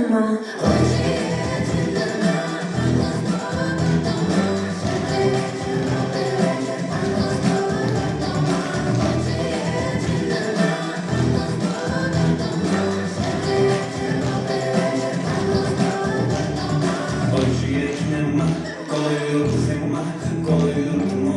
мама. Очі є нема, коли зима, коли нема.